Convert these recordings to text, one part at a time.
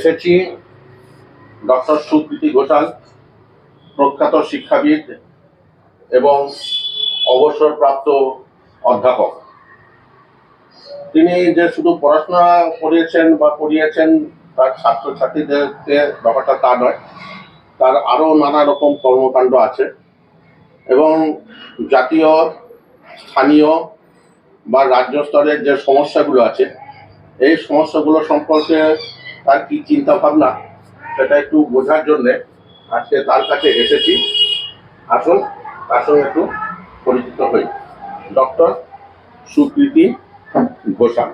এসেছি, ডক্টর সুকৃতি ঘোষাল, প্রখ্যাত শিক্ষাবিদ এবং অবসরপ্রাপ্ত অধ্যাপক। তিনি যে শুধু পড়াশোনা করিয়েছেন বা পড়িয়েছেন তার ছাত্রছাত্রীদেরকে ব্যাপারটা তা নয়, তার আরও নানা রকম কর্মকাণ্ড আছে এবং জাতীয়, স্থানীয় বা রাজ্য স্তরের যে সমস্যাগুলো আছে, এই সমস্যাগুলো সম্পর্কে তার কি চিন্তা ভাবনা, সেটা একটু বোঝার জন্যে আজকে তার কাছে এসেছি। আসুন, তার সঙ্গে একটু পরিচিত হই। ডক্টর সুকৃতি ঘোষাল।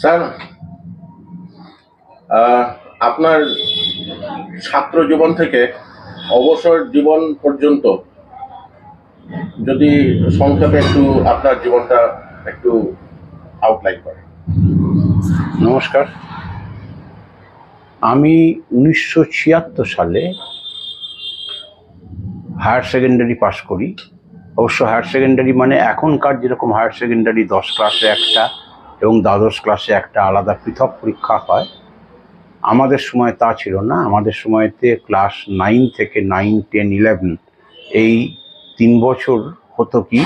স্যার আপনার ছাত্র জীবন থেকে অবসর জীবন পর্যন্ত যদি সংক্ষেপে একটু আপনার জীবনটা একটু আউটলাইন করেন। নমস্কার। আমি উনিশশো ছিয়াত্তর সালে হায়ার সেকেন্ডারি পাশ করি। অবশ্য হায়ার সেকেন্ডারি মানে এখনকার যেরকম হায়ার সেকেন্ডারি দশ ক্লাসে একটা এবং দ্বাদশ ক্লাসে একটা আলাদা পৃথক পরীক্ষা হয়, আমাদের সময় তা ছিল না। আমাদের সময়তে ক্লাস নাইন থেকে নাইন টেন ইলেভেন এই তিন বছর হতো কি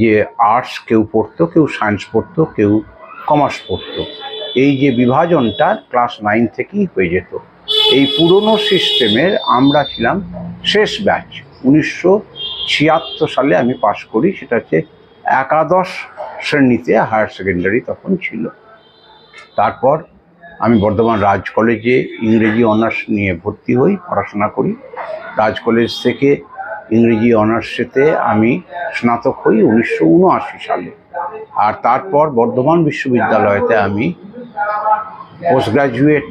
যে আর্টস কেউ পড়তো, কেউ সায়েন্স পড়তো, কেউ কমার্স পড়তো। এই যে বিভাজনটা ক্লাস নাইন থেকেই হয়ে যেত। এই পুরনো সিস্টেমের আমরা ছিলাম শেষ ব্যাচ উনিশশো ছিয়াত্তর সালে আমি পাশ করি, সেটা হচ্ছে একাদশ শ্রেণীতে হায়ার সেকেন্ডারি তখন ছিল। তারপর আমি বর্ধমান রাজ কলেজে ইংরেজি অনার্স নিয়ে ভর্তি হই, পড়াশোনা করি। রাজ কলেজ থেকে ইংরেজি অনার্সেতে আমি স্নাতক হই উনিশশো উনআশি সালে। আর তারপর বর্ধমান বিশ্ববিদ্যালয়তে আমি পোস্ট গ্রাজুয়েট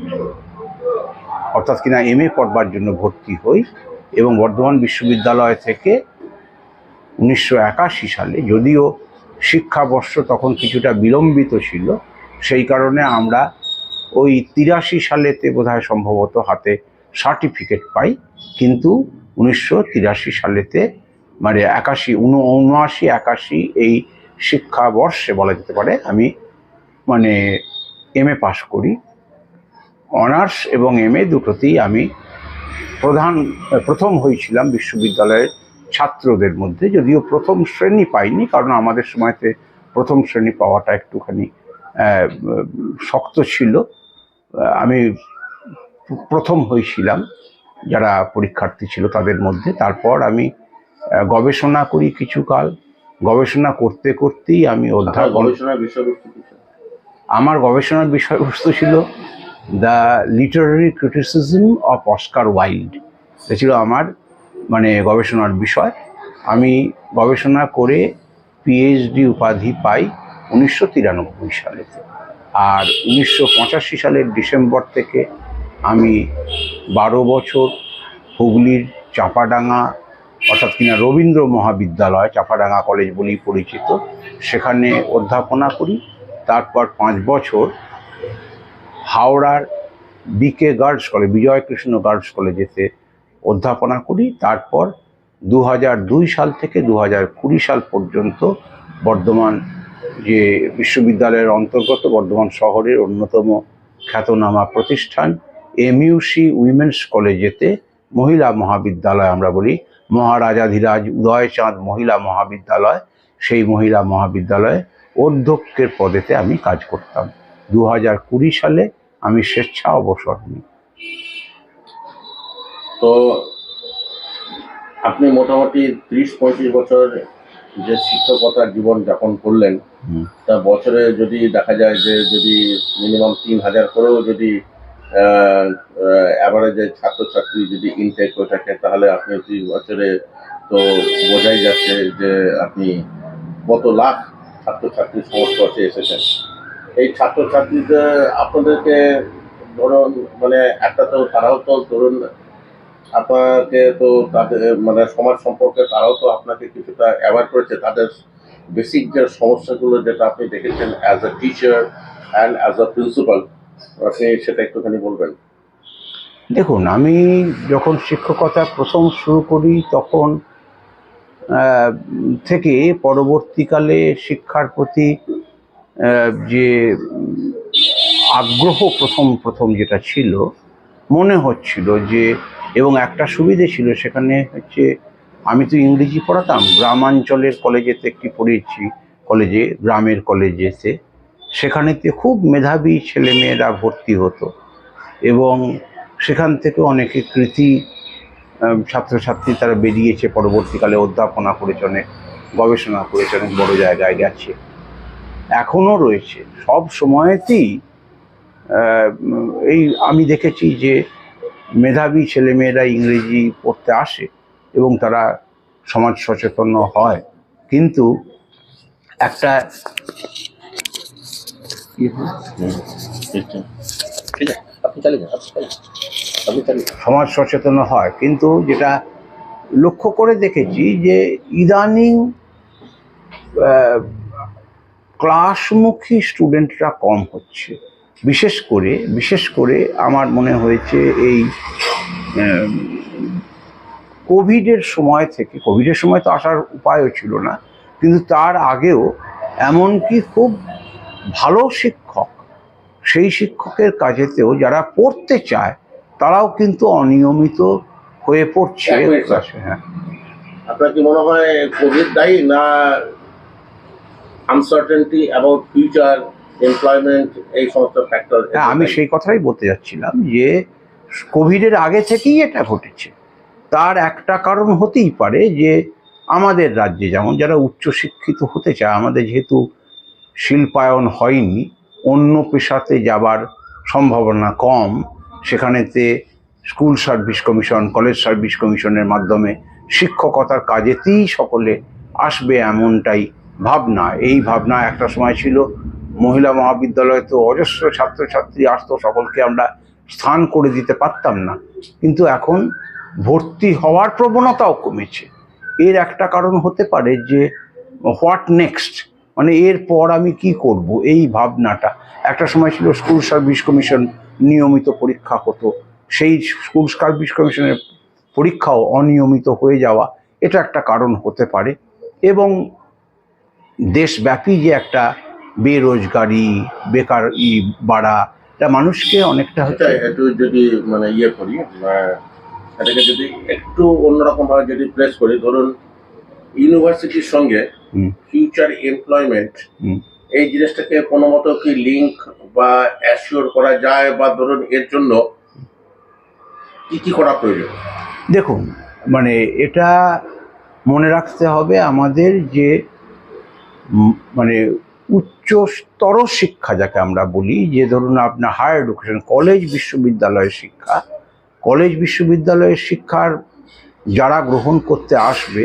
অর্থাৎ কিনা এম এ পড়বার জন্য ভর্তি হই এবং বর্ধমান বিশ্ববিদ্যালয় থেকে উনিশশো একাশি সালে, যদিও শিক্ষাবর্ষ তখন কিছুটা বিলম্বিত ছিল, সেই কারণে আমরা ওই তিরাশি সালেতে বোধহয় সম্ভবত হাতে সার্টিফিকেট পাই। কিন্তু উনিশশো তিরাশি সালেতে মানে একাশি, উন, উনআশি, একাশি এই শিক্ষাবর্ষে বলা যেতে পারে, আমি মানে এম এ পাশ করি। অনার্স এবং এম এ দুটোতেই আমি প্রধান, প্রথম হয়েছিলাম বিশ্ববিদ্যালয়ের ছাত্রদের মধ্যে, যদিও প্রথম শ্রেণি পাইনি, কারণ আমাদের সময়তে প্রথম শ্রেণি পাওয়াটা একটুখানি শক্ত ছিল। আমি প্রথম হয়েছিলাম। যারা পরীক্ষার্থী ছিল তাদের মধ্যে। তারপর আমি গবেষণা করি কিছুকাল। গবেষণা করতে করতেই আমি অধ্যাপন গবেষণার বিষয়বস্তু আমার গবেষণার বিষয়বস্তু ছিল the literary criticism of Oscar Wilde এটা ছিল আমার মানে গবেষণার বিষয়। আমি গবেষণা করে পিএইচডি উপাধি পাই উনিশশো তিরানব্বই সালেতে। আর উনিশশো পঁচাশি সালের ডিসেম্বর থেকে আমি বারো বছর হুগলির চাপাডাঙ্গা, অর্থাৎ কিনা রবীন্দ্র মহাবিদ্যালয়, চাপাডাঙ্গা কলেজ বলেই পরিচিত, সেখানে অধ্যাপনা করি। তারপর পাঁচ বছর হাওড়ার B K girls college, Bijoykrishna girls কলেজেতে অধ্যাপনা করি। তারপর দু দুই সাল থেকে দু কুড়ি সাল পর্যন্ত বর্ধমান যে বিশ্ববিদ্যালয়ের অন্তর্গত বর্ধমান শহরের অন্যতম খ্যাতনামা প্রতিষ্ঠান এমইউসি উইমেন্স কলেজেতে মহিলা মহাবিদ্যালয় আমরা বলি। মহারাজাধিরাজ উদয়চাঁদ মহিলা মহাবিদ্যালয় সেই মহিলা মহাবিদ্যালয়ে অধ্যক্ষের পদেতে আমি কাজ করতাম। দু হাজার কুড়ি সালে আমি স্বেচ্ছা অবসর নিই। তো আপনি মোটামুটি ত্রিশ পঁয়ত্রিশ বছর যে শিক্ষকতার জীবন যাপন করলেন তা বছরে যদি দেখা যায় যে যদি মিনিমাম তিন হাজার করেও যদি অ্যাভারেজে ছাত্রছাত্রী যদি ইনটেক হয়ে থাকে, তাহলে আপনি ত্রিশ বছরে তো বোঝাই যাচ্ছে যে আপনি কত লাখ ছাত্রছাত্রীর সংস্পর্শে এসেছেন। এই ছাত্রছাত্রীদের আপনাদেরকে ধরুন মানে একটা তো তারাও তো ধরুন, আপনাকে তো তাদের মানে সমাজ সম্পর্কে তারাও তো আপনাকে কিছুটা অ্যাওয়ার করেছে। তাদের বেসিক যে সমস্যাগুলো যেটা আপনি দেখেছেন as a teacher and as a principal সেটা একটুখানি বলবেন। দেখুন, আমি যখন শিক্ষকতা প্রথম শুরু করি তখন থেকে পরবর্তীকালে শিক্ষার প্রতি যে আগ্রহ প্রথম প্রথম যেটা ছিল, মনে হচ্ছিল যে, এবং একটা সুবিধে ছিল সেখানে হচ্ছে, আমি তো ইংরেজি পড়াতাম, গ্রামাঞ্চলের কলেজেতে একটি পড়েছি, কলেজে, গ্রামের কলেজেতে। সেখানেতে খুব মেধাবী ছেলেমেয়েরা ভর্তি হতো এবং সেখান থেকে অনেকে কৃতি ছাত্রছাত্রী তারা বেরিয়েছে, পরবর্তীকালে অধ্যাপনা করেছে, অনেক গবেষণা করেছে, অনেক বড় জায়গায় গেছে। এখনও রয়েছে। সব সময়তেই এই আমি দেখেছি যে মেধাবী ছেলেমেয়েরা ইংরেজি পড়তে আসে এবং তারা সমাজ সচেতন হয়। কিন্তু একটা সমাজ সচেতন হয়, কিন্তু যেটা লক্ষ্য করে দেখেছি যে ইদানিং ক্লাসমুখী স্টুডেন্টরা কম হচ্ছে। বিশেষ করে বিশেষ করে আমার মনে হয়েছে এই কোভিডের সময় থেকে, কোভিডের সময় তো আসার উপায়ও ছিল না, কিন্তু তার আগেও এমনকি খুব ভালো শিক্ষক সেই শিক্ষকের কাজেতেও যারা পড়তে চায় তারাও কিন্তু অনিয়মিত হয়ে পড়ছে হ্যাঁ আপনার কি মনে হয় কোভিড দায়ী না আনসার্টেনটি অ্যাবাউট ফিউচার এমপ্লয়মেন্ট এই সমস্ত ফ্যাক্টর হ্যাঁ আমি সেই কথাই বলতে যাচ্ছিলাম যে কোভিডের আগে থেকেই এটা ঘটেছে। তার একটা কারণ হতেই পারে যে আমাদের রাজ্যে যেমন যারা উচ্চশিক্ষিত হতে চায় আমাদের যেহেতু শিল্পায়ন হয়নি, অন্য পেশাতে যাবার সম্ভাবনা কম। সেখানেতে school service commission, college service কমিশনের মাধ্যমে শিক্ষকতার কাজেতেই সকলে আসবে এমনটাই ভাবনা। এই ভাবনা একটা সময় ছিল, মহিলা মহাবিদ্যালয়ে তো অজস্র ছাত্রছাত্রী আসতো, সকলকে আমরা স্থান করে দিতে পারতাম না। কিন্তু এখন ভর্তি হওয়ার প্রবণতাও কমেছে। এর একটা কারণ হতে পারে যে, হোয়াট নেক্সট? মানে এরপর আমি কি করব? এই ভাবনাটা। একটা সময় ছিল স্কুল সার্ভিস কমিশন নিয়মিত পরীক্ষা হতো। সেই স্কুল সার্ভিস কমিশনের পরীক্ষাও অনিয়মিত হয়ে যাওয়া, এটা একটা কারণ হতে পারে। এবং দেশব্যাপী যে একটা বেরোজগারি, বেকার ই বাড়া, এটা মানুষকে অনেকটা আচ্ছা একটু যদি মানে ইয়ে করি এটাকে যদি একটু অন্যরকম ভাবে যদি প্লেস করি, ধরুন ইউনিভার্সিটির সঙ্গে। Future employment. এই জিনিসটাকে কোনো মতো কি লিঙ্ক বা অ্যাসিওর করা যায় বা ধরুন এর জন্য কি কি করা প্রয়োজন দেখুন মানে এটা মনে রাখতে হবে আমাদের যে মানে উচ্চস্তর শিক্ষা যাকে আমরা বলি যে ধরুন আপনার হায়ার এডুকেশন কলেজ বিশ্ববিদ্যালয়ের শিক্ষা কলেজ বিশ্ববিদ্যালয়ের শিক্ষার যারা গ্রহণ করতে আসবে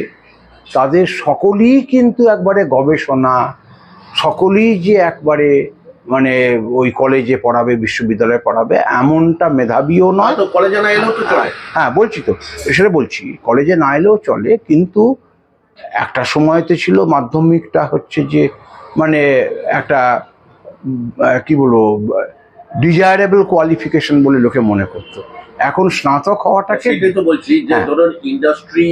তাদের সকলেই কিন্তু একবারে গবেষণা সকলেই যে একবারে মানে ওই কলেজে পড়াবে বিশ্ববিদ্যালয়ে পড়াবে এমনটা মেধাবীও নয়। কলেজে না এলেও তো চলে। হ্যাঁ বলছি তো সেটা বলছি কলেজে না এলেও চলে কিন্তু একটা সময়তে ছিল মাধ্যমিকটা হচ্ছে যে মানে একটা কি বলব ডিজায়ারেবল কোয়ালিফিকেশন বলে লোকে মনে করতো। এখন স্নাতক হওয়াটাকে তো বলছি যে হ্যাঁ। ধরুন ইন্ডাস্ট্রি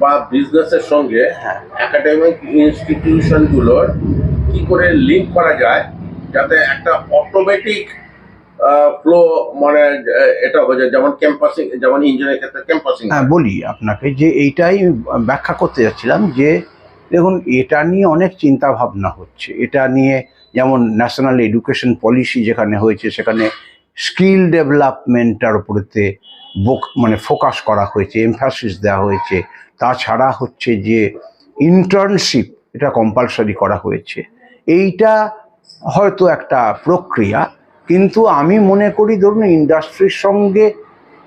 বা বিজনেসের সঙ্গে হ্যাঁ। একাডেমিক ইনস্টিটিউশনগুলোর কি করে লিঙ্ক করা যায় যাতে একটা অটোমেটিক ফ্লো মানে এটা হয়ে যায়। যেমন ক্যাম্পাসিং যেমন ইঞ্জিনিয়ারিং ক্ষেত্রে ক্যাম্পাসিং হ্যাঁ বলি আপনাকে যে এইটাই ব্যাখ্যা করতে যাচ্ছিলাম যে দেখুন এটা নিয়ে অনেক চিন্তা ভাবনা হচ্ছে। এটা নিয়ে যেমন ন্যাশনাল এডুকেশন পলিসি যেখানে হয়েছে সেখানে স্কিল ডেভেলপমেন্টটার উপরেতে বোক মানে ফোকাস করা হয়েছে এমফাসিস দেওয়া হয়েছে। তাছাড়া হচ্ছে যে ইন্টার্নশিপ এটা কম্পালসারি করা হয়েছে। এইটা হয়তো একটা প্রক্রিয়া, কিন্তু আমি মনে করি ধরুন ইন্ডাস্ট্রির সঙ্গে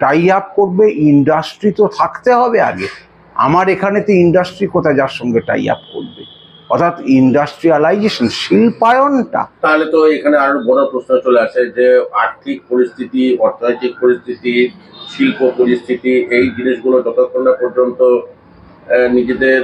টাই আপ করবে ইন্ডাস্ট্রি তো থাকতে হবে আগে। আমার এখানে তো ইন্ডাস্ট্রি কোথায় যার সঙ্গে টাই আপ করবে? অর্থাৎ ইন্ডাস্ট্রিয়ালাইজেশন শিল্পায়নটা। তাহলে তো এখানে আরও বড় প্রশ্ন চলে আসে যে আর্থিক পরিস্থিতি, অর্থনৈতিক পরিস্থিতি, শিল্প পরিস্থিতি, এই জিনিসগুলো যতক্ষণ না পর্যন্ত নিজেদের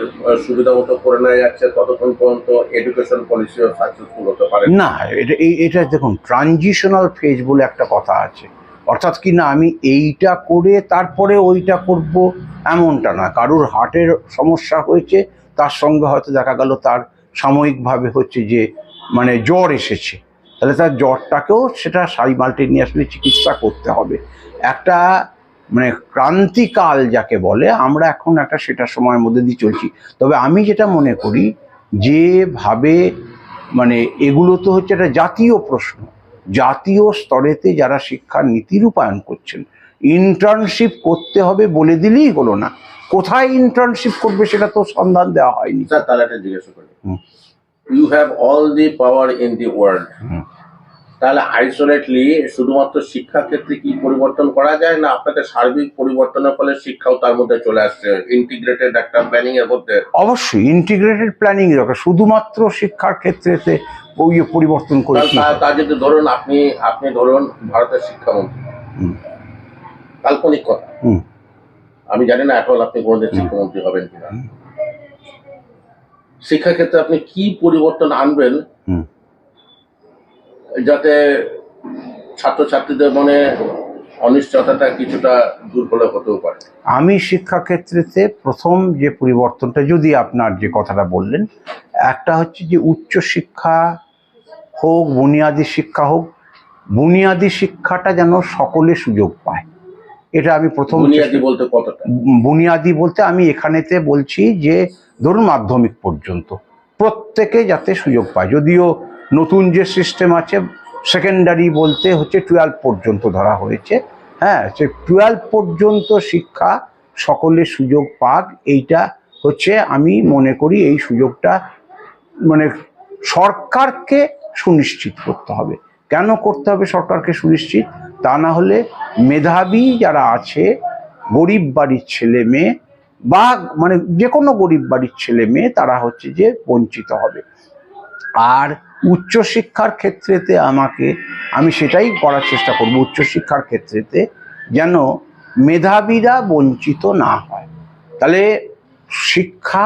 সুবিধা মতো করে নেওয়া যাচ্ছে ততক্ষণ পর্যন্ত এডুকেশন পলিসিও সাকসেসফুল হতে পারে? না। এটা এটা দেখুন ট্রানজিশনাল ফেজ বলে একটা কথা আছে। অর্থাৎ কি না, আমি এইটা করে তারপরে ওইটা করব এমনটা না। কারুর হার্টের সমস্যা হয়েছে, তার সঙ্গে হয়তো দেখা গেল তার সাময়িকভাবে হচ্ছে যে মানে জ্বর এসেছে। তাহলে তার জ্বরটাকেও সেটা সাইমাল্টেনিয়াসলি চিকিৎসা করতে হবে। একটা মানে ক্রান্তিকাল যাকে বলে আমরা এখন একটা সেটা সময়ের মধ্যে দিয়ে চলছি। তবে আমি যেটা মনে করি যেভাবে মানে এগুলো তো হচ্ছে একটা জাতীয় প্রশ্ন। জাতীয় স্তরেতে যারা শিক্ষার নীতি রূপায়ণ করছেন ইন্টার্নশিপ করতে হবে বলে দিলেই হলো না। কোথায় ইন্টার্নশিপ করবে সেটা তো সন্ধান দেওয়া হয়নি। স্যার তাহলে একটা জিজ্ঞাসা করি। হুম। You have all the power in the world hmm. তাহলে আইসোলেটলি শুধুমাত্র শিক্ষা ক্ষেত্রে কি পরিবর্তন করা যায় না আপনাকে সার্বিক পরিবর্তনের ফলে শিক্ষাও তার মধ্যে চলে আসছে? ইন্টিগ্রেটেড একটা প্ল্যানিং এর মধ্যে? অবশ্যই ইন্টিগ্রেটেড প্ল্যানিং দরকার। শুধুমাত্র শিক্ষার ক্ষেত্রেতে ওই পরিবর্তন করে তা- যদি ধরুন আপনি আপনি ধরুন ভারতের শিক্ষামন্ত্রী। কাল্পনিক কথা। আমি জানি না এখন আপনি কোনোদিন শিক্ষামন্ত্রী হবেন কিনা। শিক্ষাক্ষেত্রে আপনি কি পরিবর্তন আনবেন। যাতে ছাত্রছাত্রীদের মনে অনিশ্চয়তাটা কিছুটা দূর হলে হতেও পারে। আমি শিক্ষাক্ষেত্রেতে প্রথম যে পরিবর্তনটা যদি আপনার যে কথাটা বললেন একটা হচ্ছে যে উচ্চ শিক্ষা হোক বুনিয়াদী শিক্ষা হোক বুনিয়াদী শিক্ষাটা যেন সকলে সুযোগ পায়। এটা আমি প্রথম বুনিয়াদি বলতে কতটা? বুনিয়াদি বলতে আমি এখানেতে বলছি যে ধরুন মাধ্যমিক পর্যন্ত প্রত্যেকে যাতে সুযোগ পায়। যদিও নতুন যে সিস্টেম আছে সেকেন্ডারি বলতে হচ্ছে টুয়েলভ পর্যন্ত ধরা হয়েছে। হ্যাঁ সে টুয়েলভ পর্যন্ত শিক্ষা সকলে সুযোগ পাক। এইটা হচ্ছে আমি মনে করি এই সুযোগটা মানে সরকারকে সুনিশ্চিত করতে হবে। কেন করতে হবে সরকারকে সুনিশ্চিত? তা না হলে মেধাবী যারা আছে, গরিব বাড়ির ছেলে মেয়ে বা মানে যে কোনো গরিব বাড়ির ছেলে মেয়ে, তারা হচ্ছে যে বঞ্চিত হবে। আর উচ্চশিক্ষার ক্ষেত্রেতে আমাকে, আমি সেটাই করার চেষ্টা করব উচ্চশিক্ষার ক্ষেত্রেতে, যেন মেধাবীরা বঞ্চিত না হয়। তাহলে শিক্ষা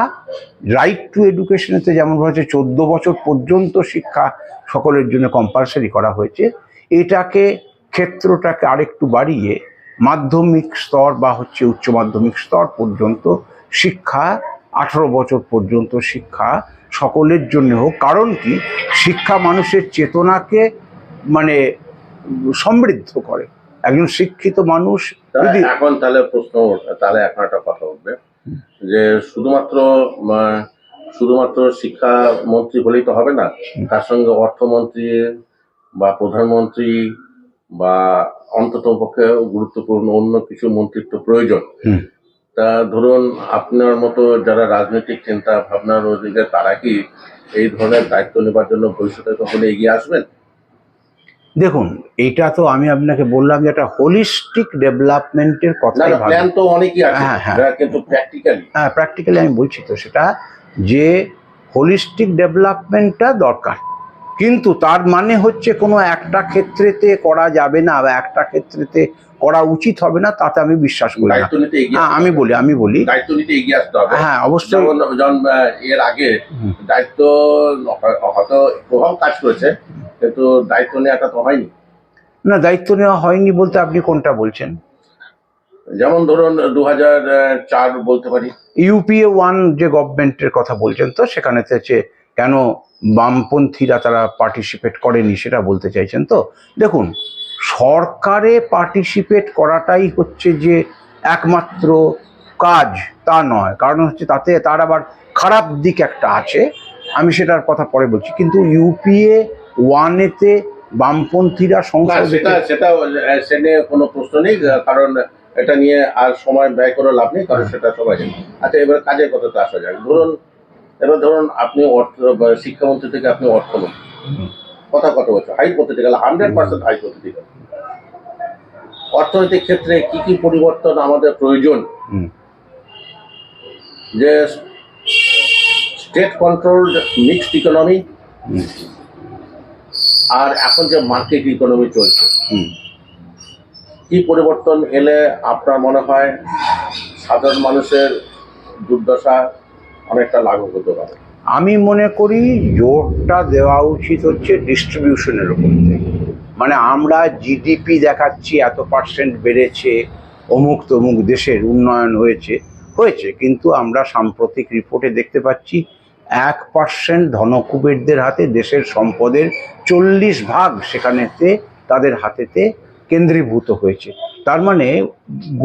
রাইট টু এডুকেশনেতে যেমন হয়েছে, চোদ্দ বছর পর্যন্ত শিক্ষা সকলের জন্য কম্পালসারি করা হয়েছে। এটাকে, ক্ষেত্রটাকে আরেকটু বাড়িয়ে মাধ্যমিক স্তর বা হচ্ছে উচ্চ মাধ্যমিক স্তর পর্যন্ত শিক্ষা, আঠারো বছর পর্যন্ত শিক্ষা সকলের জন্য হোক কারণ কি? শিক্ষা মানুষের চেতনাকে মানে সমৃদ্ধ করে। একজন শিক্ষিত মানুষ যদি এখন তাহলে প্রশ্ন তাহলে এখন একটা কথা উঠবে। যে শুধুমাত্র শুধুমাত্র শিক্ষা মন্ত্রী হলেই তো হবে না তার সঙ্গে অর্থমন্ত্রী বা প্রধানমন্ত্রী বা অন্তত পক্ষে গুরুত্বপূর্ণ অন্য কিছু মন্ত্রিত্ব প্রয়োজন। তা ধরুন আপনার মতো যারা রাজনৈতিক চিন্তা ভাবনার ওদিকে তারা কি এই ধরনের দায়িত্ব নেবার জন্য ভবিষ্যতে কখনো এগিয়ে আসবেন? দেখুন এটা তো আমি আপনাকে বললাম যে একটা হোলিস্টিক ডেভেলপমেন্টের ভাবি প্ল্যান তো অনেকই আছে। হ্যাঁ, হ্যাঁ। কিন্তু প্র্যাকটিক্যালি হ্যাঁ প্র্যাকটিক্যালি আমি বলছি তো সেটা যে হোলিস্টিক ডেভেলপমেন্টটা দরকার। কিন্তু তার মানে হচ্ছে কোনো একটা ক্ষেত্রেতে করা যাবে না বা একটা ক্ষেত্রেতে করা উচিত হবে না তাতে আমি বিশ্বাস করি না। হ্যাঁ আমি বলি আমি বলি। দায়িত্ব নিতে এগিয়ে আসতে হবে। হ্যাঁ অবশ্যই। এর আগে দায়িত্ব হয়- হয়তো প্রভাব কাজ করেছে কিন্তু দায়িত্ব নেওয়াটা তো হয়নি। না দায়িত্ব নেওয়া হয়নি বলতে আপনি কোনটা বলছেন? যেমন ধরুন দু হাজার চার বলতে পারি। ইউপিএ ওয়ান যে গভর্নমেন্টের কথা বলছেন তো সেখানে হচ্ছে কেন বামপন্থীরা তারা পার্টিসিপেট করেনি সেটা বলতে চাইছেন তো? দেখুন সরকারে পার্টিসিপেট করাটাই হচ্ছে যে একমাত্র কাজ তা নয়। কারণ হচ্ছে তাতে তার আবার খারাপ দিক একটা আছে আমি সেটার কথা পরে বলছি। কিন্তু ইউপিএ ওয়ানেতে বামপন্থীরা সংসদে সেটা সে নিয়ে কোনো প্রশ্ন নেই কারণ এটা নিয়ে আর সময় ব্যয় করে লাভ নেই কারণ সেটা সবাই জানে। আচ্ছা এবার কাজের কথাতে আসা যাক। ধরুন এবার ধরুন আপনি অর্থ শিক্ষামন্ত্রী থেকে আপনি অর্থমন্ত্রী। কথা কত বলছো হাই করতে গেলে হান্ড্রেড পার্সেন্ট হাই করতে গেলে অর্থনৈতিক ক্ষেত্রে কি কি পরিবর্তন আমাদের প্রয়োজন? যে স্টেট কন্ট্রোলড মিক্সড ইকোনমি আর এখন যে মার্কেট ইকোনমি চলছে। হুম। কি পরিবর্তন এলে আপনার মনে হয় সাধারণ মানুষের দুর্দশা অনেকটা লাঘব হতে পারে? আমি মনে করি জোরটা দেওয়া উচিত হচ্ছে ডিস্ট্রিবিউশনের উপর থেকে। মানে আমরা জিডিপি দেখাচ্ছি, এত পার্সেন্ট বেড়েছে, অমুক তমুক দেশের উন্নয়ন হয়েছে হয়েছে। কিন্তু আমরা সাম্প্রতিক রিপোর্টে দেখতে পাচ্ছি এক পার্সেন্ট ধনকুবেরদের হাতে দেশের সম্পদের চল্লিশ ভাগ সেখানেতে তাদের হাতেতে কেন্দ্রীভূত হয়েছে। তার মানে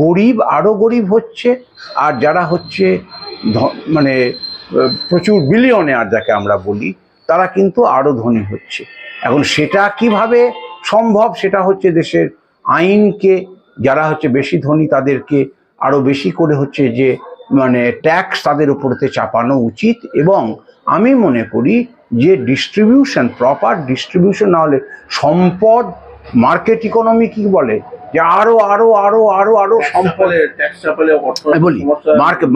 গরিব আরও গরিব হচ্ছে, আর যারা হচ্ছে মানে প্রচুর বিলিয়নেয়ার যাকে আমরা বলি তারা কিন্তু আরও ধনী হচ্ছে। এখন সেটা কীভাবে সম্ভব সেটা হচ্ছে দেশের আইনকে যারা হচ্ছে বেশি ধনী তাদেরকে আরও বেশি করে হচ্ছে যে মানে ট্যাক্স তাদের উপরতে চাপানো উচিত এবং আমি মনে করি যে ডিস্ট্রিবিউশন প্রপার ডিস্ট্রিবিউশন না হলে সম্পদ মার্কেট ইকোনমি কি বলে? যে আরও আরও আরও আরও আরও সম্পদ। বলি মার্কেট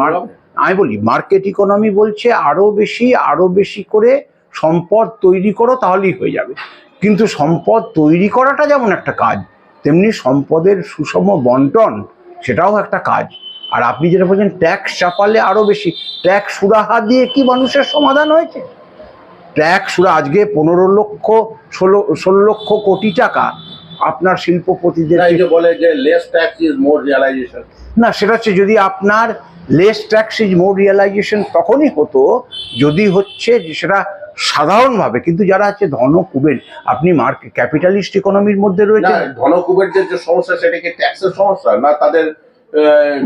আমি বলি মার্কেট ইকোনমি বলছে আরও বেশি আরও বেশি করে সম্পদ তৈরি করো তাহলেই হয়ে যাবে। কিন্তু সম্পদ তৈরি করাটা যেমন একটা কাজ তেমনি সম্পদের সুষম বন্টন সেটাও একটা কাজ। আর আপনি যেটা বলছেন ট্যাক্স চাপালে আরও বেশি ট্যাক্স সুরাহা দিয়ে কি মানুষের সমাধান হয়েছে? ট্যাক্স সুরা আজকে পনেরো লক্ষ ষোলো ষোলো লক্ষ কোটি টাকা আপনার শিল্পপতিদের বলে যে less tax is more realization না সেটা হচ্ছে যদি আপনার less tax is more realization তখনই হতো যদি হচ্ছে যে সেটা সাধারণভাবে কিন্তু যারা আছে ধন কুবের আপনি মার্কেট ক্যাপিটালিস্ট ইকোনমির মধ্যে রয়েছে ধনকুবেরদের যে সমস্যা সেটা কি ট্যাক্সের সমস্যা না তাদের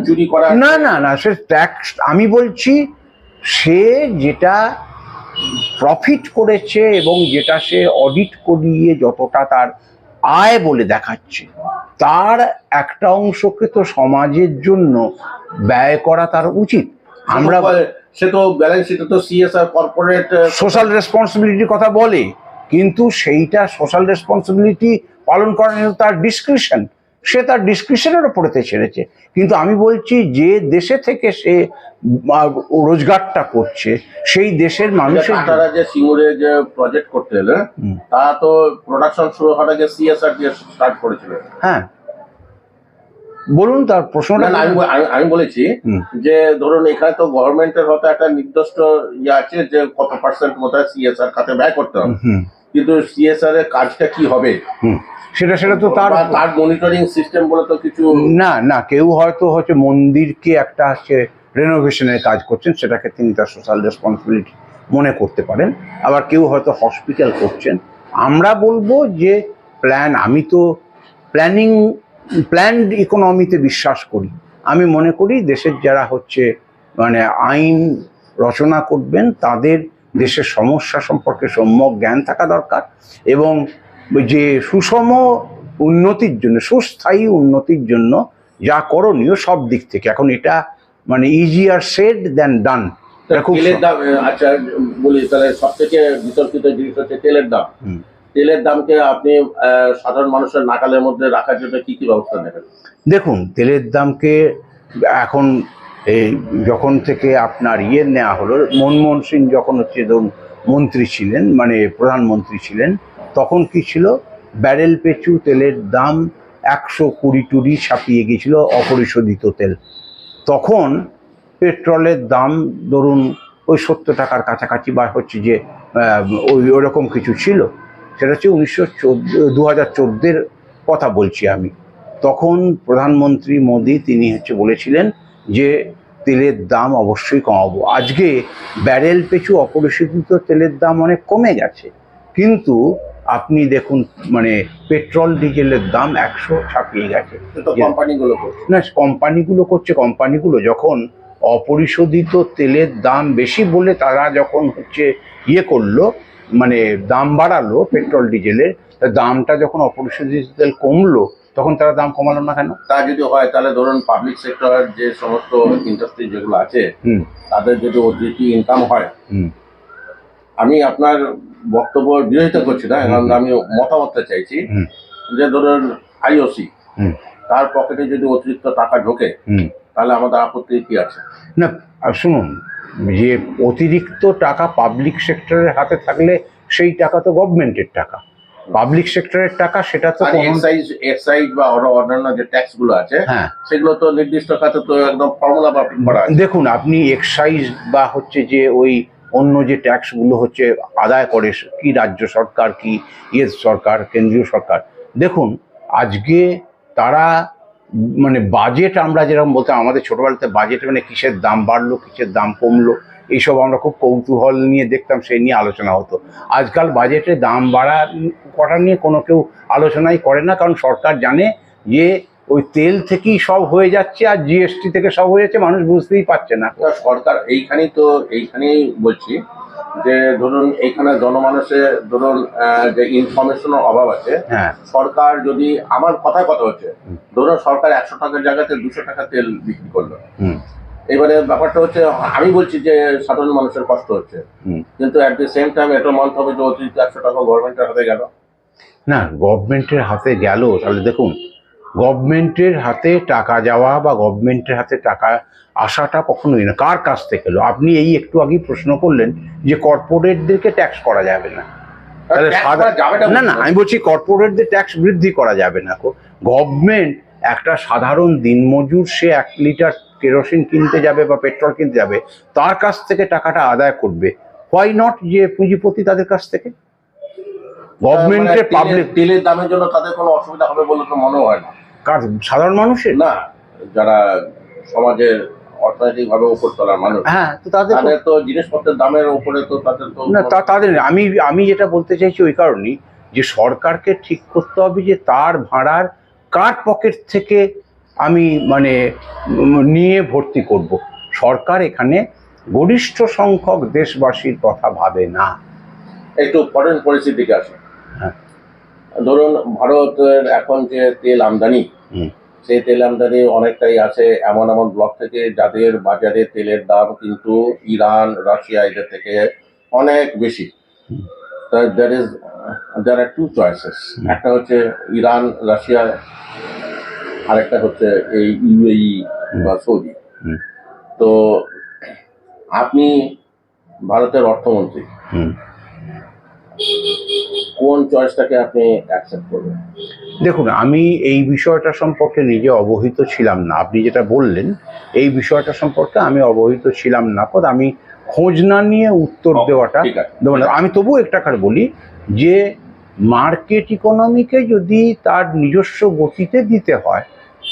চুরি করা? না না না সে ট্যাক্স আমি বলছি সে যেটা প্রফিট করেছে এবং যেটা সে অডিট করিয়ে যতটা তার আয় বলে দেখাচ্ছে। তার একটা অংশকে তো সমাজের জন্য ব্যয় করা তার উচিত। আমরা সে তো ব্যালেন্স শিটে তো সিএসআর কর্পোরেট সোশ্যাল রেসপন্সিবিলিটির কথা বলে কিন্তু সেইটা সোশ্যাল রেসপন্সিবিলিটি পালন করার জন্য তার ডিসক্রিপশন সে তার ডিসক্রিপশনের ওপরেতে ছেড়েছে। কিন্তু আমি বলছি যে দেশে থেকে সে রোজগারটা করছে সেই দেশের মানুষের তারা যে সিঙ্গুরে যে প্রজেক্ট করতে এলো হুম। তা তো প্রোডাকশন শুরু হওয়ার আগে সিএসআর দিয়ে স্টার্ট করেছিল। হ্যাঁ। বলুন তার প্রশ্নটা। আমি বলেছি। যে ধরুন এখানে তো গভর্নমেন্টের হয়তো একটা নির্দিষ্ট ইয়ে আছে যে কত পার্সেন্ট মতো সিএসআর খাতে ব্যয় করতে হবে। কিন্তু সিএসআর এর কাজটা কি হবে? সেটা সেটা তো তার তার মনিটরিং সিস্টেম বলে তো কিছু না না কেউ হয়তো হচ্ছে মন্দিরকে একটা হচ্ছে রেনোভেশনের কাজ করছেন সেটাকে তিনি তার সোশ্যাল রেসপন্সিবিলিটি মনে করতে পারেন। আবার কেউ হয়তো হসপিটাল করছেন। আমরা বলব যে প্ল্যান আমি তো প্ল্যানিং প্ল্যান্ড ইকোনমিতে বিশ্বাস করি। আমি মনে করি দেশের যারা হচ্ছে মানে আইন রচনা করবেন তাদের দেশের সমস্যা সম্পর্কে সম্যক জ্ঞান থাকা দরকার এবং যে সুষম উন্নতির জন্য সুস্থায়ী উন্নতির জন্য যা করণীয় সব দিক থেকে। এখন এটা মানে ইজিয়ার সেড দেন ডান খুব তেলের দাম আচ্ছা বলি তাহলে সব থেকে বিতর্কিত জিনিস হচ্ছে তেলের দাম। তেলের দামকে আপনি সাধারণ মানুষের নাকালের মধ্যে রাখার জন্য কি কি ব্যবস্থা নেবেন? দেখুন তেলের দামকে এখন এই যখন থেকে আপনার ইয়ে নেওয়া হলো মনমোহন সিং যখন হচ্ছে ধরুন মন্ত্রী ছিলেন মানে প্রধানমন্ত্রী ছিলেন তখন কি ছিল? ব্যারেল পেছু তেলের দাম একশো কুড়ি টুড়ি ছাপিয়ে গিয়েছিল অপরিশোধিত তেল। তখন পেট্রোলের দাম ধরুন ওই সত্তর টাকার কাছাকাছি বা হচ্ছে যে ওই ওরকম কিছু ছিল। সেটা হচ্ছে উনিশশো চোদ্দ, দু কথা বলছি আমি। তখন প্রধানমন্ত্রী মোদী তিনি হচ্ছে বলেছিলেন যে, তেলের দাম অবশ্যই কমাবো। আজকে ব্যারেল পিছু অপরিশোধিত তেলের দাম অনেক কমে গেছে। কিন্তু আপনি দেখুন মানে পেট্রোল ডিজেলের দাম একশো ছাপিয়ে গেছে। কোম্পানিগুলো করছে? না কোম্পানিগুলো করছে কোম্পানিগুলো যখন অপরিশোধিত তেলের দাম বেশি বলে তারা যখন হচ্ছে ইয়ে করল মানে দাম বাড়ালো পেট্রোল ডিজেলের দামটা যখন অপরিশোধিত তেল কমলো তখন তারা দাম কমালো না কেন? তা যদি হয় তাহলে ধরুন পাবলিক সেক্টর যে সমস্ত ইন্ডাস্ট্রি যেগুলো আছে তাদের যদি অতিরিক্ত ইনকাম হয় আমি আপনার বক্তব্য বিরোধিতা করছি না এখন আমি মতামতটা চাইছি। যে ধরুন আইওসি। তার পকেটে যদি অতিরিক্ত টাকা ঢোকে তাহলে আমাদের আপত্তি কি আছে না আর শুনুন যে অতিরিক্ত টাকা পাবলিক সেক্টরের হাতে থাকলে সেই টাকা তো গভর্নমেন্টের টাকা পাবলিক সেক্টরের টাকা সেটা তো এক্সাইজ এক্সাইজ বা আরও অন্যান্য যে ট্যাক্সগুলো আছে হ্যাঁ সেগুলো তো নির্দিষ্ট খাতে তো একদম ফর্মুলা মাফিক করা দেখুন আপনি এক্সাইজ বা হচ্ছে যে ওই অন্য যে ট্যাক্সগুলো হচ্ছে আদায় করে, কি রাজ্য সরকার, কি ইয়ে সরকার, কেন্দ্রীয় সরকার। দেখুন, আজকে তারা মানে বাজেট আমরা যেরকম বলতাম, আমাদের ছোটোবেলাতে বাজেট মানে কিসের দাম বাড়লো, কিসের দাম কমলো, এইসব আমরা খুব কৌতূহল নিয়ে দেখতাম, সেই নিয়ে আলোচনা হতো। আজকাল বাজেটে দাম বাড়া করা নিয়ে কোনো কেউ আলোচনাই করে না, কারণ সরকার জানে যে ওই তেল থেকেই সব হয়ে যাচ্ছে আর জিএসটি থেকে সব হয়ে যাচ্ছে মানুষ বুঝতেই পারছে না। সরকার এইখানেই তো এইখানেই বলছি যে ধরুন এইখানে জনমানুষের ধরুন যে ইনফরমেশনের অভাব আছে হ্যাঁ। সরকার যদি আমার কথায় কথা হচ্ছে ধরুন সরকার একশো টাকার জায়গাতে দুশো টাকা তেল বিক্রি করল। হুম। এবারে ব্যাপারটা হচ্ছে আমি বলছি যে সাধারণ মানুষের কষ্ট হচ্ছে। কিন্তু অ্যাট দি সেম টাইম এটা মানতে হবে যে অতিরিক্ত একশো টাকা গভর্নমেন্টের হাতে গেল। না গভর্নমেন্টের হাতে গেল তাহলে দেখুন গভর্নমেন্টের হাতে টাকা যাওয়া বা গভর্নমেন্টের হাতে টাকা আসাটা কখনোই না। কার কাছ থেকে এলো আপনি এই একটু আগেই প্রশ্ন করলেন যে কর্পোরেটদেরকে ট্যাক্স করা যাবে না। তাহলে না না আমি বলছি কর্পোরেটদের ট্যাক্স বৃদ্ধি করা যাবে না গভর্নমেন্ট একটা সাধারণ দিনমজুর সে এক লিটার কেরোসিন কিনতে যাবে বা পেট্রোল কিনতে যাবে তার কাছ থেকে টাকাটা আদায় করবে। হোয়াই নট যে পুঁজিপতি তাদের কাছ থেকে? গভর্নমেন্টের মানে পাবলিক তেলের দামের জন্য তাদের কোনো অসুবিধা হবে বলে তো মনে হয় না। কার? সাধারণ মানুষের? না যারা সমাজের অর্থনৈতিক ভাবে উপর তলার মানুষ। হ্যাঁ তো তাদের তো- তাদের তো জিনিসপত্রের দামের উপরে তো তাদের তো না তা তাদের আমি আমি যেটা বলতে চাইছি ওই কারণেই যে সরকারকে ঠিক করতে হবে যে তার ভাড়ার কার পকেট থেকে আমি মানে নিয়ে ভর্তি করব। সরকার এখানে গরিষ্ঠ সংখ্যক দেশবাসীর কথা ভাবে না। একটু ফরেন পলিসির দিকে আসে হ্যাঁ। ধরুন ভারতের এখন যে তেল আমদানি সেই তেল আমদানি অনেকটাই আছে। এমন এমন ব্লক থেকে যাদের বাজারে তেলের দাম কিন্তু ইরান রাশিয়া এদের থেকে অনেক বেশি। There is there are two choices একটা হচ্ছে ইরান রাশিয়া আরেকটা হচ্ছে এই ইউএই বা সৌদি। তো আপনি ভারতের অর্থমন্ত্রী। কোন চয়েসটাকে আপনি অ্যাকসেপ্ট করবেন? দেখুন আমি এই বিষয়টা সম্পর্কে নিজে অবহিত ছিলাম না। আপনি যেটা বললেন এই বিষয়টা সম্পর্কে আমি অবহিত ছিলাম না। পদ আমি খোঁজ না নিয়ে উত্তর দেওয়াটা দেবো না। আমি তবুও একটা কার বলি যে মার্কেট ইকোনমিকে যদি তার নিজস্ব গতিতে দিতে হয়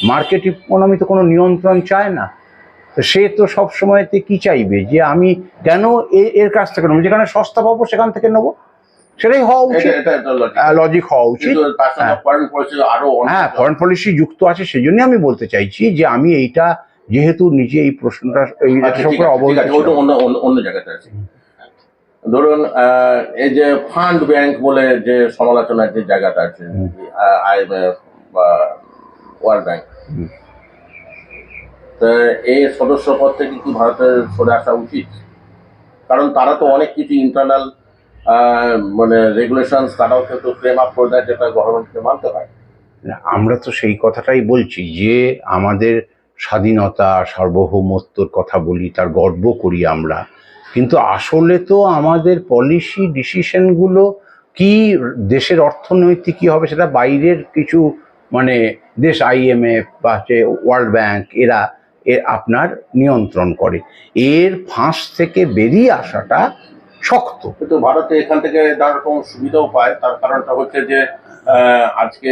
মার্কেট ইকোনমি তো কোনো নিয়ন্ত্রণ চায় না সে তো সব সময়তে কি চাইবে? যে আমি কেন এর কাছ থেকে নেব? যেখানে সস্তা পাবো সেখান থেকে নেব? সেটাই হওয়া উচিত। লজিক হওয়া উচিত। হ্যাঁ। ফরেন পলিসি হ্যাঁ যুক্ত আছে সেই জন্য আমি বলতে চাইছি যে আমি এইটা যেহেতু নিজে এই প্রশ্নটা এই আচ্ছা, সম্পর্কে ছিলাম। অন্য জায়গাতে আছে। ধরুন এই যে ফান্ড ব্যাংক বলে যে সমালোচনার যে জায়গাটা আছে। আইএমএফ বা ওয়ার্ল্ড ব্যাংক এই সদস্য পদ থেকে কি ভারতের সরে আসা উচিত? কারণ তারা তো অনেক কিছু ইন্টারনাল মানে রেগুলেশন তারাও কিন্তু ফ্রেম আপ করে দেয় যেটা গভর্নমেন্টকে মানতে হয়। আমরা তো সেই কথাটাই বলছি যে আমাদের স্বাধীনতা, সার্বভৌমত্বর কথা বলি, তার গর্ব করি আমরা। কিন্তু আসলে তো আমাদের পলিসি ডিসিশনগুলো কি দেশের অর্থনৈতিক কী হবে সেটা বাইরের কিছু মানে দেশ আইএমএফ বা হচ্ছে ওয়ার্ল্ড ব্যাংক এরা এ আপনার নিয়ন্ত্রণ করে। এর ফাঁস থেকে বেরিয়ে আসাটা শক্ত। কিন্তু ভারতে এখান থেকে নানা রকম সুবিধাও পায়। তার কারণটা হচ্ছে যে আজকে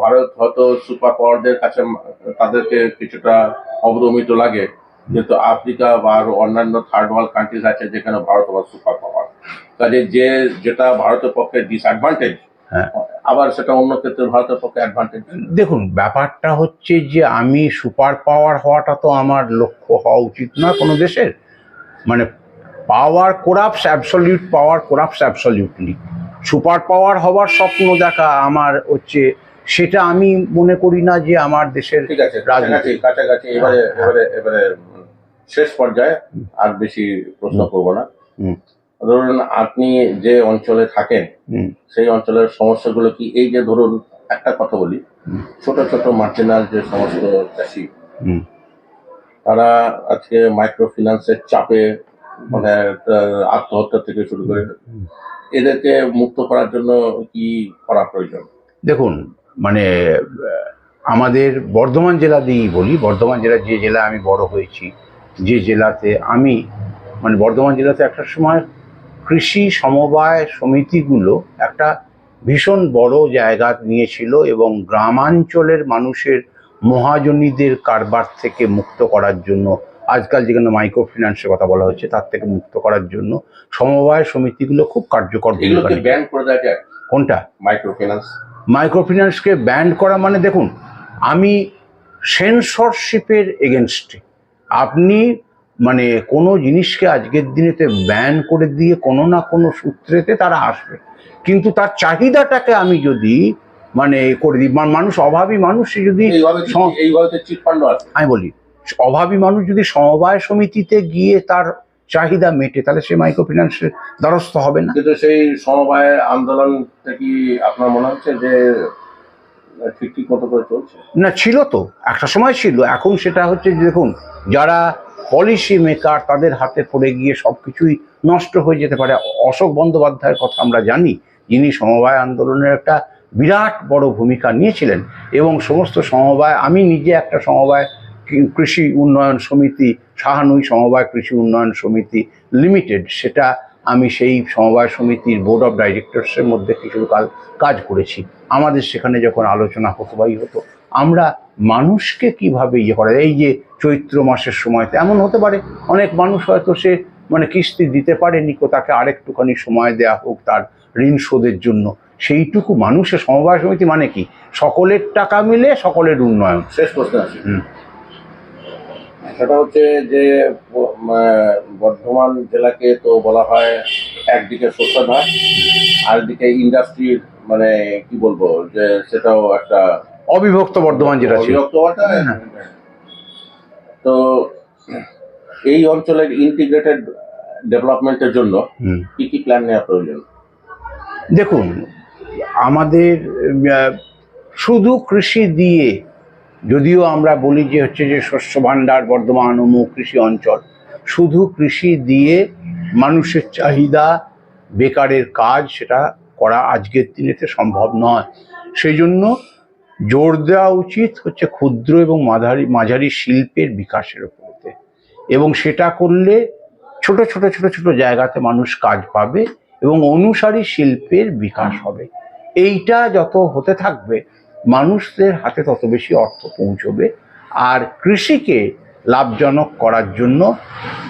ভারত হয়তো সুপার পাওয়ারদের কাছে তাদেরকে কিছুটা অবদমিত লাগে। যেহেতু আফ্রিকা বা আরও অন্যান্য থার্ড ওয়ার্ল্ড কান্ট্রিজ আছে যেখানে ভারত আবার সুপার পাওয়ার কাজে যে যেটা ভারতের পক্ষে ডিসঅ্যাডভান্টেজ হ্যাঁ। আবার সেটা অন্য ক্ষেত্রে ভারতের পক্ষে অ্যাডভান্টেজ দেখুন ব্যাপারটা হচ্ছে যে আমি সুপার পাওয়ার হওয়াটা তো আমার লক্ষ্য হওয়া উচিত না কোনো দেশের। মানে power corrupts absolute power corrupts absolutely super power হওয়ার স্বপ্ন দেখা আমার হচ্ছে সেটা আমি মনে করি না যে আমার দেশের রাজনীতি। কাছাকাছি এবারে হ্যাঁ, হ্যাঁ। এবারে এবারে শেষ পর্যায়ে আর বেশি প্রশ্ন করব না। ধরুন আপনি যে অঞ্চলে থাকেন সেই অঞ্চলের সমস্যাগুলো কি এই যে ধরুন একটা কথা বলি। ছোট ছোট মার্জিনাল যে সমস্ত চাষি। তারা আজকে মাইক্রো ফিন্যান্সের চাপে মানে আত্মহত্যা থেকে শুরু করে এদেরকে মুক্ত করার জন্য কি করা প্রয়োজন? দেখুন মানে আমাদের বর্ধমান জেলা দিয়েই বলি, বর্ধমান জেলা যে জেলা আমি বড় হয়েছি, যে জেলাতে আমি মানে বর্ধমান জেলাতে একটা সময় কৃষি সমবায় সমিতিগুলো একটা ভীষণ বড় জায়গা নিয়েছিল এবং গ্রামাঞ্চলের মানুষের মহাজনীদের কারবার থেকে মুক্ত করার জন্য আজকাল যেখানে মাইক্রো ফিন্যান্সের কথা বলা হচ্ছে তার থেকে মুক্ত করার জন্য সমবায় সমিতিগুলো খুব কার্যকর কোনটা মাইক্রো ফিন্যান্স মাইক্রো ফিন্যান্সকে ব্যান করা মানে দেখুন আমি সেন্সরশিপের এগেনস্টে আপনি মানে কোনো জিনিসকে আজকের দিনেতে ব্যান করে দিয়ে কোনো না কোনো সূত্রেতে তারা আসবে। কিন্তু তার চাহিদাটাকে আমি যদি মানে করে দিই মানুষ অভাবী মানুষ যদি আমি বলি অভাবী মানুষ যদি সমবায় সমিতিতে গিয়ে তার চাহিদা মেটে তাহলে সে মাইক্রো ফিন্যান্সের দ্বারস্থ হবে না। কিন্তু সেই সমবায় আন্দোলন কি আপনার মনে হচ্ছে যে ঠিক মতো করে চলছে? না ছিল তো একটা সময় ছিল। এখন সেটা হচ্ছে দেখুন যারা পলিসি মেকার তাদের হাতে পড়ে গিয়ে সব কিছুই নষ্ট হয়ে যেতে পারে। অশোক বন্দ্যোপাধ্যায়ের কথা আমরা জানি যিনি সমবায় আন্দোলনের একটা বিরাট বড় ভূমিকা নিয়েছিলেন। এবং সমস্ত সমবায় আমি নিজে একটা সমবায় কৃষি উন্নয়ন সমিতি সাহানুই সমবায় কৃষি উন্নয়ন সমিতি লিমিটেড সেটা আমি সেই সমবায় সমিতির বোর্ড অফ ডাইরেক্টরসের মধ্যে কিছু কাল কাজ করেছি। আমাদের সেখানে যখন আলোচনা হতো বাই হতো আমরা মানুষকে কীভাবে ইয়ে করে এই যে চৈত্র মাসের সময়তে এমন হতে পারে অনেক মানুষ হয়তো সে মানে কিস্তি দিতে পারেনি কো তাকে আরেকটুখানি সময় দেয়া হোক তার ঋণ শোধের জন্য। সেইটুকু মানুষের সমবায় সমিতি মানে কি? সকলের টাকা মিলে সকলের উন্নয়ন। শেষ প্রশ্ন আছে। সেটা হচ্ছে যে বর্ধমান জেলাকে তো বলা হয় একদিকে শস্যধার আরেকদিকে ইন্ডাস্ট্রির মানে কি বলব যে সেটাও একটা অবিভক্ত বর্ধমান ছিল অবিভক্ত হ্যাঁ। তো এই অঞ্চলের ইন্টিগ্রেটেড ডেভেলপমেন্টের জন্য। কি কি প্ল্যান নেওয়া প্রয়োজন দেখুন আমাদের শুধু কৃষি দিয়ে যদিও আমরা বলি যে হচ্ছে যে শস্য ভাণ্ডার, বর্ধমান অমুক কৃষি অঞ্চল, শুধু কৃষি দিয়ে মানুষের চাহিদা বেকারের কাজ সেটা করা আজকের দিনেতে সম্ভব নয়। সেই জন্য জোর দেওয়া উচিত হচ্ছে ক্ষুদ্র এবং মাঝারি মাঝারি শিল্পের বিকাশের উপরতে। এবং সেটা করলে ছোট ছোট ছোট ছোট জায়গাতে মানুষ কাজ পাবে এবং অনুসারী শিল্পের বিকাশ হবে। এইটা যত হতে থাকবে মানুষদের হাতে তত বেশি অর্থ পৌঁছবে। আর কৃষিকে লাভজনক করার জন্য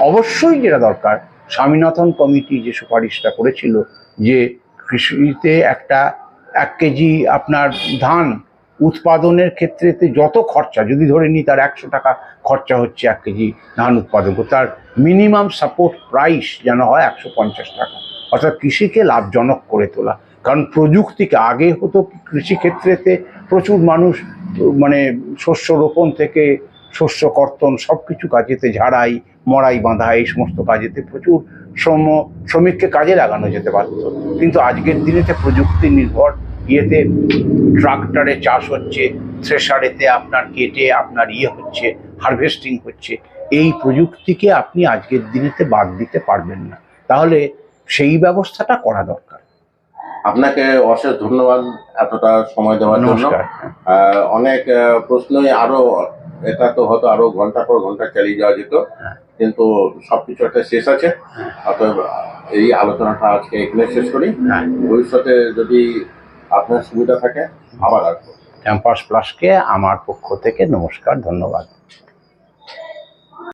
অবশ্যই যেটা দরকার, স্বামীনাথন কমিটি যে সুপারিশটা করেছিল যে কৃষিতে একটা এক কেজি আপনার ধান উৎপাদনের ক্ষেত্রেতে যত খরচা, যদি ধরে নিই তার একশো টাকা খরচা হচ্ছে এক কেজি ধান উৎপাদন করতে, তার মিনিমাম সাপোর্ট প্রাইস যেন হয় একশো পঞ্চাশ টাকা। অর্থাৎ কৃষিকে লাভজনক করে তোলা। কারণ প্রযুক্তিকে আগে হতো কৃষিক্ষেত্রেতে প্রচুর মানুষ মানে শস্য রোপণ থেকে শস্য কর্তন সব কিছু কাজেতে ঝাড়াই, মড়াই বাঁধা এই সমস্ত কাজেতে প্রচুর শ্রম, শ্রমিককে কাজে লাগানো যেতে পারত কিন্তু আজকের দিনেতে প্রযুক্তি নির্ভর, ইয়েতে ট্রাক্টরে চাষ হচ্ছে, থ্রেশারেতে আপনার কেটে আপনার ইয়ে হচ্ছে, হারভেস্টিং হচ্ছে, এই প্রযুক্তিকে আপনি আজকের দিনেতে বাদ দিতে পারবেন না। তাহলে সেই ব্যবস্থাটা করা দরকার। আপনাকে অশেষ ধন্যবাদ এতটা সময় দেওয়ার জন্য। অনেক প্রশ্নই আরও এটা তো হয়তো আরও ঘণ্টা পর ঘণ্টা চালিয়ে যাওয়া যেত। হ্যাঁ। কিন্তু সবকিছু একটা শেষ আছে। অতএব এই আলোচনাটা আজকে এখানে শেষ করি। হ্যাঁ। ভবিষ্যতে যদি আপনার সুবিধা থাকে আবার আসব। ক্যাম্পাস প্লাসকে আমার পক্ষ থেকে নমস্কার ধন্যবাদ।